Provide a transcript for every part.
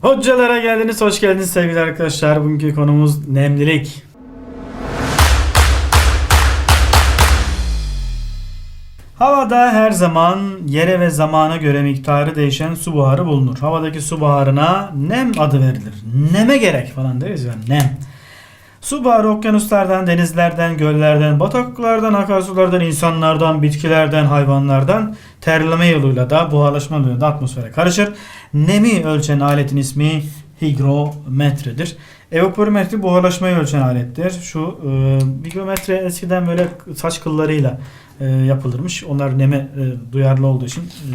Hocalara geldiniz, hoş geldiniz sevgili arkadaşlar. Bugünkü konumuz nemlilik. Havada her zaman yere ve zamana göre miktarı değişen su buharı bulunur. Havadaki su buharına nem adı verilir. Neme gerek falan deriz ya nem. Su buharı okyanuslardan, denizlerden, göllerden, bataklıklardan, akarsulardan, insanlardan, bitkilerden, hayvanlardan terleme yoluyla da buharlaşma yoluyla da atmosfere karışır. Nemi ölçen aletin ismi higrometredir. Evaporimetre buharlaşmayı ölçen alettir. Şu e, higrometre eskiden böyle saç kıllarıyla e, yapılırmış. Onlar neme e, duyarlı olduğu için e,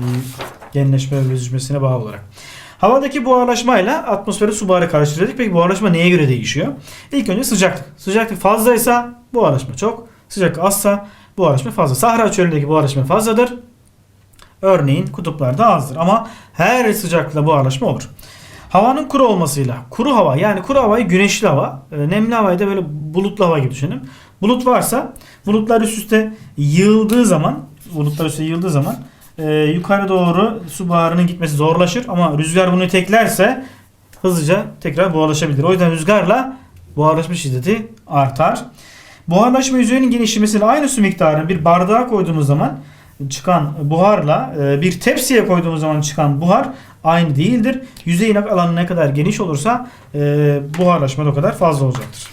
genleşme ve büzüşmesine bağlı olarak. Havadaki buharlaşmayla atmosfere su buharı karıştırdık. Peki buharlaşma neye göre değişiyor? İlk önce sıcaklık. Sıcaklık fazlaysa buharlaşma çok. Sıcaklık azsa buharlaşma fazla. Sahra çölündeki buharlaşma fazladır. Örneğin kutuplarda azdır. Ama her sıcaklıkla buharlaşma olur. Havanın kuru olmasıyla kuru hava yani kuru havayı güneşli hava, e, nemli havayı da böyle bulutlu hava gibi düşünün. Bulut varsa bulutlar üst üste yığıldığı zaman bulutlar üst üste yığıldığı zaman e, yukarı doğru su buharının gitmesi zorlaşır ama rüzgar bunu teklerse hızlıca tekrar buharlaşabilir. O yüzden rüzgarla buharlaşma şiddeti artar. Buharlaşma yüzeyinin genişlemesiyle aynı su miktarını bir bardağa koyduğumuz zaman çıkan buharla e, bir tepsiye koyduğumuz zaman çıkan buhar aynı değildir. Yüzeyin alanı ne kadar geniş olursa e, buharlaşma da o kadar fazla olacaktır.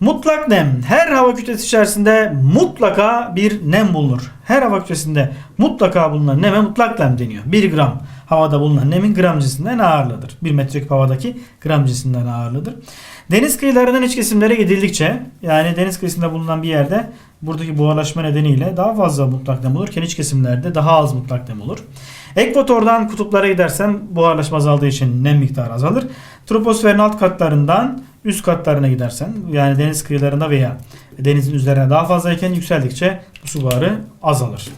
Mutlak nem. Her hava kütlesi içerisinde mutlaka bir nem bulunur. Her hava kütlesinde mutlaka bulunan neme mutlak nem deniyor. 1 gram havada bulunan nemin gram cinsinden ağırlığıdır. 1 metreküp havadaki gram cinsinden ağırlığıdır. Deniz kıyılarından iç kesimlere gidildikçe yani deniz kıyısında bulunan bir yerde buradaki buharlaşma nedeniyle daha fazla mutlak nem olurken iç kesimlerde daha az mutlak nem olur. Ekvatordan kutuplara gidersen buharlaşma azaldığı için nem miktarı azalır. Troposferin alt katlarından üst katlarına gidersen yani deniz kıyılarında veya denizin üzerine daha fazlayken yükseldikçe bu su buharı azalır.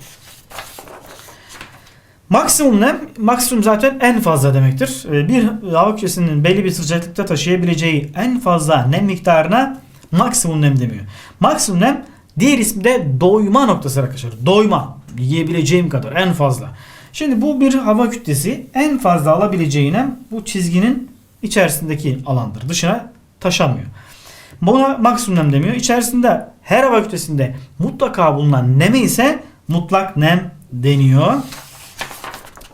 Maksimum nem, maksimum zaten en fazla demektir. Ee, Bir hava kütlesinin belli bir sıcaklıkta taşıyabileceği en fazla nem miktarına maksimum nem demiyor. Maksimum nem diğer ismi de doyma noktası arkadaşlar. Doyma. Yiyebileceğim kadar en fazla. Şimdi bu bir hava kütlesi en fazla alabileceği nem bu çizginin içerisindeki alandır. Dışına taşamıyor. Buna maksimum nem demiyor. İçerisinde her hava kütlesinde mutlaka bulunan neme ise mutlak nem deniyor.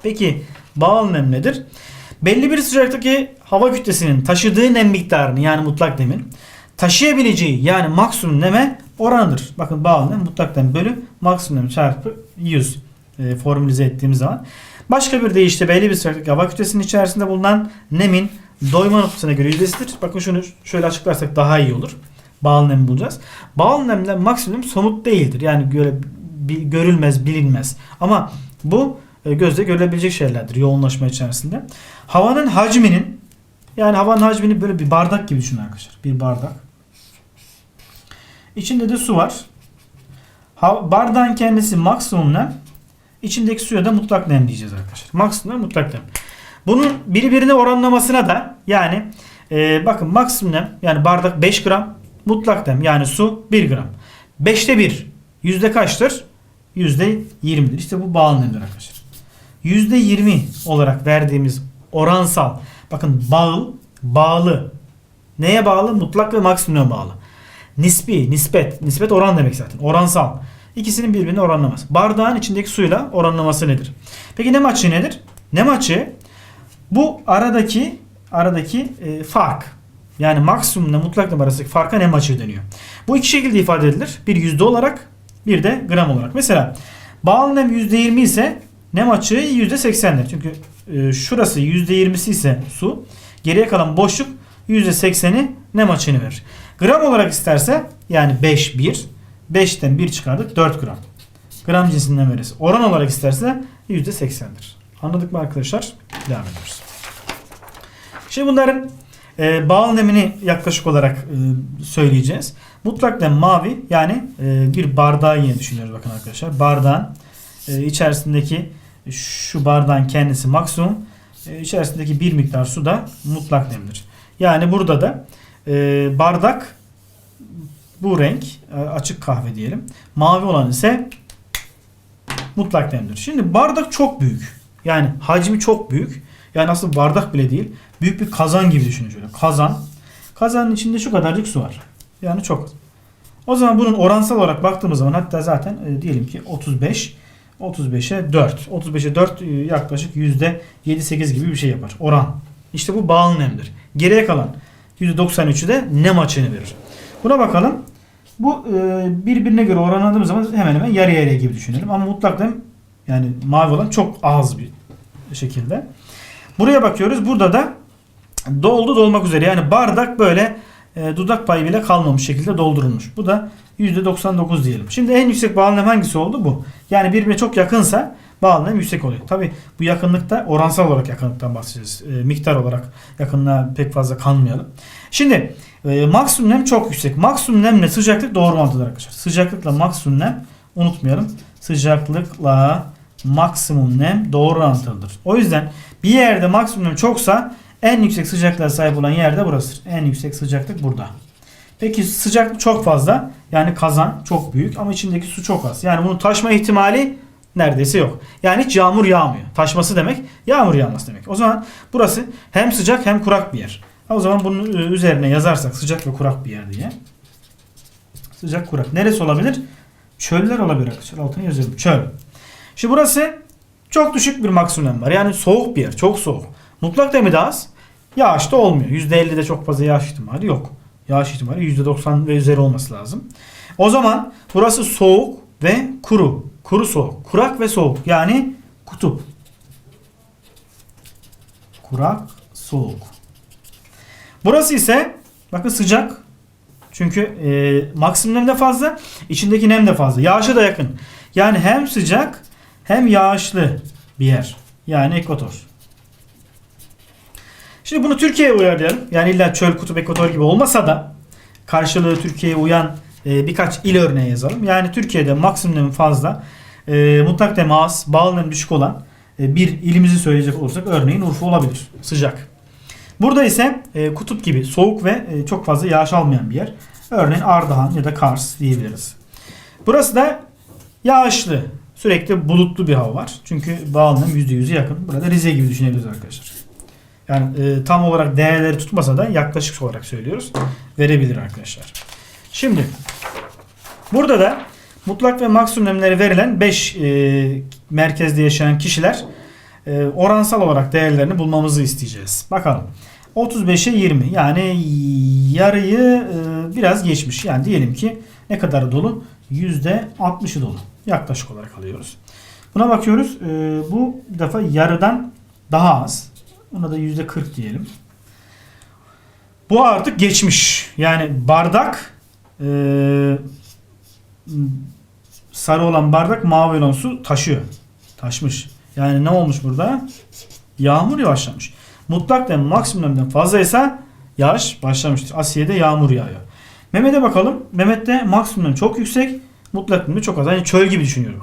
Peki bağıl nem nedir? Belli bir sıcaklıktaki hava kütlesinin taşıdığı nem miktarını yani mutlak nemin taşıyabileceği yani maksimum neme oranıdır. Bakın bağıl nem mutlak nem bölü maksimum nem çarpı 100 e, formülize ettiğimiz zaman. Başka bir deyişle belli bir sıcaklık hava kütlesinin içerisinde bulunan nemin doyma noktasına göre yüzdesidir. Bakın şunu şöyle açıklarsak daha iyi olur. Bağıl nem bulacağız. Bağıl nemle maksimum somut değildir. Yani göre, görülmez, bilinmez. Ama bu e, gözle görülebilecek şeylerdir yoğunlaşma içerisinde. Havanın hacminin yani havanın hacmini böyle bir bardak gibi düşünün arkadaşlar. Bir bardak. İçinde de su var. Ha, bardağın kendisi maksimum nem. İçindeki suya da mutlak nem diyeceğiz arkadaşlar. Maksimum nem, mutlak nem. Bunun birbirine oranlamasına da yani e, bakın maksimum nem yani bardak 5 gram mutlak nem yani su 1 gram. 5'te 1 yüzde kaçtır? Yüzde 20'dir. İşte bu bağlı nemdir arkadaşlar. Yüzde 20 olarak verdiğimiz oransal bakın bağıl bağlı neye bağlı? Mutlak ve maksimuma bağlı. Nispi, nispet. Nispet oran demek zaten. Oransal. İkisinin birbirine oranlaması. Bardağın içindeki suyla oranlaması nedir? Peki nem açığı nedir? Nem açığı bu aradaki aradaki e, fark. Yani maksimumla mutlak nem arasındaki farka nem açığı deniyor. Bu iki şekilde ifade edilir. Bir yüzde olarak bir de gram olarak. Mesela bağlı nem %20 ise nem açığı %80'dir. Çünkü e, şurası %20'si ise su. Geriye kalan boşluk %80'i nem açığını verir. Gram olarak isterse yani 5 1 5'ten 1 çıkardık 4 gram. Gram cinsinden veririz. Oran olarak isterse %80'dir. Anladık mı arkadaşlar? Devam ediyoruz. Şimdi bunların e, bağlı nemini yaklaşık olarak e, söyleyeceğiz. Mutlak nem mavi yani e, bir bardağı yine düşünüyoruz bakın arkadaşlar. Bardağın e, içerisindeki şu bardağın kendisi maksimum. E, içerisindeki bir miktar su da mutlak nemdir. Yani burada da e, bardak bu renk e, açık kahve diyelim. Mavi olan ise mutlak nemdir. Şimdi bardak çok büyük. Yani hacmi çok büyük. Yani aslında bardak bile değil. Büyük bir kazan gibi düşünün şöyle. Kazan. Kazanın içinde şu kadarcık su var. Yani çok. O zaman bunun oransal olarak baktığımız zaman hatta zaten e, diyelim ki 35 35'e 4. 35'e 4 e, yaklaşık %7-8 gibi bir şey yapar. Oran. İşte bu bağlı nemdir. Geriye kalan %93'ü de nem açığını verir. Buna bakalım. Bu e, birbirine göre oranladığımız zaman hemen hemen yarı yarıya gibi düşünelim. Ama mutlak nem yani mavi olan çok az bir şekilde. Buraya bakıyoruz. Burada da doldu dolmak üzere. Yani bardak böyle e, dudak payı bile kalmamış şekilde doldurulmuş. Bu da %99 diyelim. Şimdi en yüksek bağlı hangisi oldu? Bu. Yani birbirine çok yakınsa bağlı yüksek oluyor. Tabi bu yakınlıkta oransal olarak yakınlıktan bahsedeceğiz. E, miktar olarak yakınlığa pek fazla kanmayalım. Şimdi e, maksimum nem çok yüksek. Maksimum nemle sıcaklık doğru orantılı arkadaşlar. Sıcaklıkla maksimum nem unutmayalım. Sıcaklıkla maksimum nem doğru orantılıdır. O yüzden bir yerde maksimum nem çoksa en yüksek sıcaklığa sahip olan yerde burasıdır. En yüksek sıcaklık burada. Peki sıcaklık çok fazla. Yani kazan çok büyük ama içindeki su çok az. Yani bunun taşma ihtimali neredeyse yok. Yani hiç yağmur yağmıyor. Taşması demek yağmur yağması demek. O zaman burası hem sıcak hem kurak bir yer. O zaman bunun e, üzerine yazarsak sıcak ve kurak bir yer diye. Sıcak kurak. Neresi olabilir? Çöller olabilir arkadaşlar. Altına yazıyorum. Çöl. Şimdi burası çok düşük bir maksimum var. Yani soğuk bir yer. Çok soğuk. Mutlak demi de az. Yağış da olmuyor. %50'de çok fazla yağış ihtimali yok. Yağış ihtimali %90 ve üzeri olması lazım. O zaman burası soğuk ve kuru. Kuru soğuk. Kurak ve soğuk. Yani kutup. Kurak, soğuk. Burası ise bakın sıcak. Çünkü e, maksimum nem de fazla. içindeki nem de fazla. Yağışa da yakın. Yani hem sıcak hem yağışlı bir yer. Yani ekvator. Şimdi bunu Türkiye'ye uyarlayalım. Yani illa çöl kutup ekvator gibi olmasa da karşılığı Türkiye'ye uyan e, birkaç il örneği yazalım. Yani Türkiye'de maksimum fazla, e, mutlak nem az, düşük olan e, bir ilimizi söyleyecek olursak örneğin Urfa olabilir. Sıcak. Burada ise e, kutup gibi soğuk ve e, çok fazla yağış almayan bir yer. Örneğin Ardahan ya da Kars diyebiliriz. Burası da yağışlı, sürekli bulutlu bir hava var. Çünkü bağlı nem %100'e yakın. Burada Rize gibi düşünebiliriz arkadaşlar. Yani e, tam olarak değerleri tutmasa da yaklaşık olarak söylüyoruz. Verebilir arkadaşlar. Şimdi burada da mutlak ve maksimum nemleri verilen 5 e, merkezde yaşayan kişiler e, oransal olarak değerlerini bulmamızı isteyeceğiz. Bakalım. 35'e 20 yani yarıyı e, biraz geçmiş. Yani diyelim ki ne kadar dolu? %60'ı dolu. Yaklaşık olarak alıyoruz. Buna bakıyoruz. E, bu defa yarıdan daha az. Buna da %40 diyelim. Bu artık geçmiş. Yani bardak e, sarı olan bardak mavi olan su taşıyor. Taşmış. Yani ne olmuş burada? Yağmur yavaşlamış. Mutlak nem maksimum nemden fazlaysa yağış başlamıştır. Asiye'de yağmur yağıyor. Mehmet'e bakalım. Mehmet'te maksimum çok yüksek. Mutlak nem de çok az. Yani çöl gibi düşünüyorum.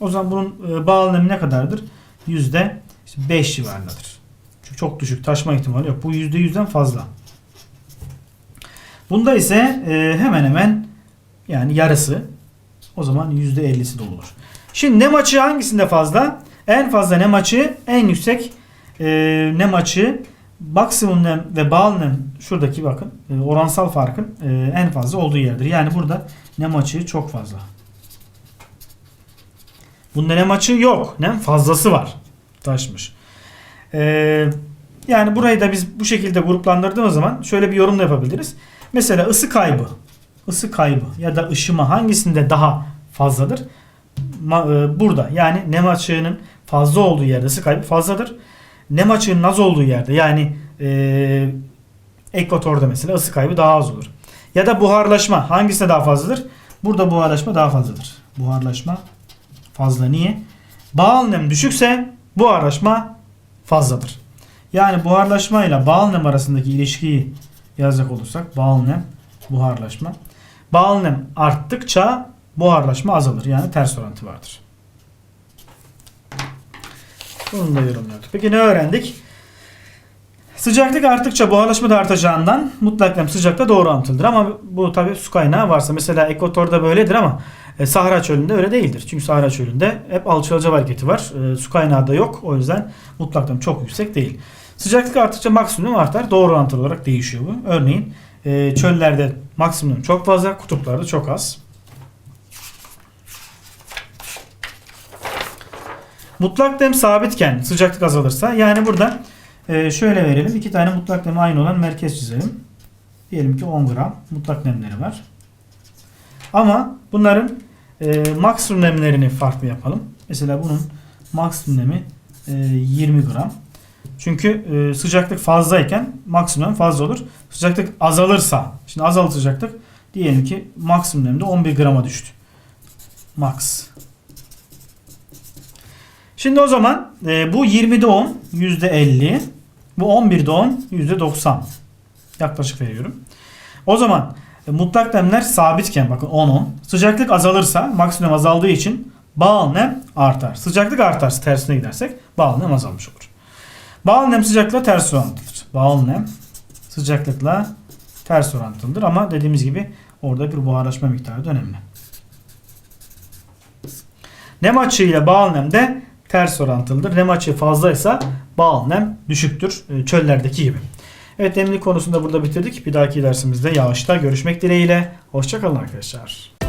O zaman bunun e, bağlı nemi ne kadardır? Yüzde beş civarındadır. Çünkü çok düşük. Taşma ihtimali yok. Bu yüzde yüzden fazla. Bunda ise e, hemen hemen yani yarısı. O zaman yüzde ellisi doludur. Şimdi nem açığı hangisinde fazla? En fazla nem açığı en yüksek e, nem açığı maksimum nem ve bağlı nem şuradaki bakın e, oransal farkın en fazla olduğu yerdir. Yani burada nem açığı çok fazla. Bunda nem açığı yok. Nem fazlası var. Taşmış. E, yani burayı da biz bu şekilde gruplandırdığımız zaman şöyle bir yorum da yapabiliriz. Mesela ısı kaybı, ısı kaybı ya da ışıma hangisinde daha fazladır? Ma- e, burada yani nem açığının fazla olduğu yerde ısı kaybı fazladır. Nem açığının az olduğu yerde yani e, ekvatorda mesela ısı kaybı daha az olur. Ya da buharlaşma hangisinde daha fazladır? Burada buharlaşma daha fazladır. Buharlaşma fazla. Niye? Bağıl nem düşükse buharlaşma fazladır. Yani buharlaşma ile bağıl nem arasındaki ilişkiyi yazacak olursak bağıl nem, buharlaşma. Bağıl nem arttıkça buharlaşma azalır. Yani ters orantı vardır. Bunu da yorumluyorduk. Peki ne öğrendik? Sıcaklık arttıkça buharlaşma da artacağından mutlak nem sıcakla doğru orantılıdır. Ama bu tabi su kaynağı varsa mesela ekvatorda böyledir ama E, Sahra çölünde öyle değildir. Çünkü Sahra çölünde hep alçalacak hareketi var. E, su kaynağı da yok. O yüzden mutlak nem çok yüksek değil. Sıcaklık arttıkça maksimum artar. Doğru orantılı olarak değişiyor bu. Örneğin e, çöllerde maksimum çok fazla, kutuplarda çok az. Mutlak nem sabitken sıcaklık azalırsa yani burada e, şöyle verelim. iki tane mutlak nemi aynı olan merkez çizelim. Diyelim ki 10 gram mutlak nemleri var. Ama bunların e, maksimum nemlerini farklı yapalım. Mesela bunun maksimum nemi e, 20 gram. Çünkü e, sıcaklık fazlayken maksimum fazla olur. Sıcaklık azalırsa, şimdi azal sıcaklık diyelim ki maksimum nemde 11 grama düştü. Max. Şimdi o zaman e, bu 20'de 10 %50. Bu 11'de 10 %90. Yaklaşık veriyorum. O zaman e, mutlak nemler sabitken bakın 10 10. Sıcaklık azalırsa maksimum azaldığı için bağıl nem artar. Sıcaklık artarsa tersine gidersek bağıl nem azalmış olur. Bağıl nem sıcaklıkla ters orantılıdır. Bağıl nem sıcaklıkla ters orantılıdır ama dediğimiz gibi orada bir buharlaşma miktarı da önemli. Nem açığıyla bağıl nem de ters orantılıdır. Nem açığı fazlaysa bağıl nem düşüktür. e, Çöllerdeki gibi. Evet nemlilik konusunda burada bitirdik. Bir dahaki dersimizde yağışta görüşmek dileğiyle. Hoşçakalın arkadaşlar.